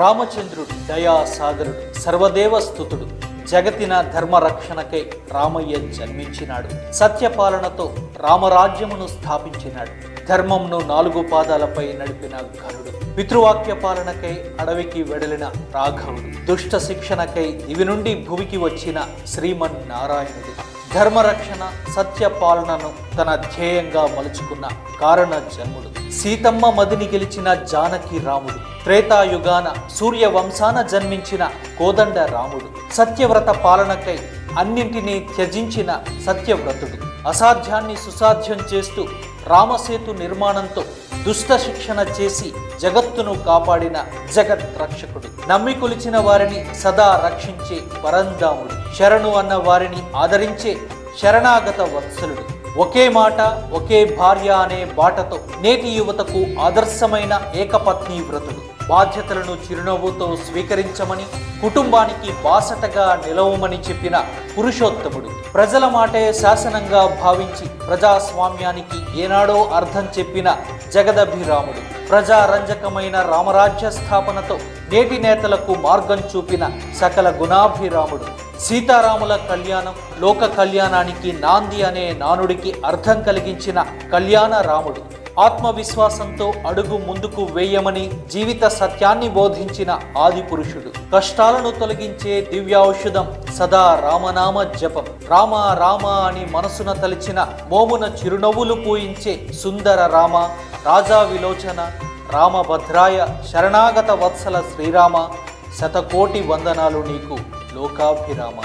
రామచంద్రుడు దయాసాగరుడు సర్వదేవ స్థుతుడు జగతిన ధర్మరక్షణకై రామయ్య జన్మించినాడు. సత్యపాలనతో రామరాజ్యమును స్థాపించినాడు. ధర్మంను నాలుగు పాదాలపై నడిపిన ఘనుడు పితృవాక్య పాలనకై అడవికి వెడలిన రాఘవుడు. దుష్ట శిక్షణకై దివి నుండి భూమికి వచ్చిన శ్రీమన్ నారాయణుడు ధర్మరక్షణ సత్య పాలనను తన ధ్యేయంగా మలుచుకున్న కారణ జన్ముడు సీతమ్మ మదిని గెలిచిన జానకి రాముడు. త్రేతాయుగాన సూర్యవంశాన జన్మించిన కోదండ రాముడు సత్యవ్రత పాలనకై అన్నింటినీ త్యజించిన సత్యవ్రతుడు. అసాధ్యాన్ని సుసాధ్యం చేస్తూ రామసేతు నిర్మాణంతో దుష్ట శిక్షణ చేసి జగత్తును కాపాడిన జగత్ రక్షకుడు. నమ్మి కొలిచిన వారిని సదా రక్షించే పరంధాముడు శరణు అన్న వారిని ఆదరించే శరణాగత వత్సలుడు. ఒకే మాట ఒకే భార్య అనే బాటతో నేటి యువతకు ఆదర్శమైన ఏకపత్ని వ్రతుడు. బాధ్యతలను చిరునవ్వుతో స్వీకరించమని కుటుంబానికి బాసటగా నిలవమని చెప్పిన పురుషోత్తముడు. ప్రజల మాటే శాసనంగా భావించి ప్రజాస్వామ్యానికి ఏనాడో అర్థం చెప్పిన జగదభిరాముడు. ప్రజారంజకమైన రామరాజ్య స్థాపనతో నేటి నేతలకు మార్గం చూపిన సకల గుణాభిరాముడు. సీతారాముల కళ్యాణం లోక కళ్యాణానికి నాంది అనే నానుడికి అర్థం కలిగించిన కళ్యాణ రాముడు. ఆత్మవిశ్వాసంతో అడుగు ముందుకు వేయమని జీవిత సత్యాన్ని బోధించిన ఆది పురుషుడు కష్టాలను తొలగించే దివ్యౌషధం సదా రామనామ జపం. రామ రామ అని మనసున తలిచిన మోమున చిరునవ్వులు పూయించే సుందర రామ రాజా విలోచన రామభద్రాయ శరణాగత వత్సల శ్రీరామ శతకోటి వందనాలు నీకు. லோகாபிராமா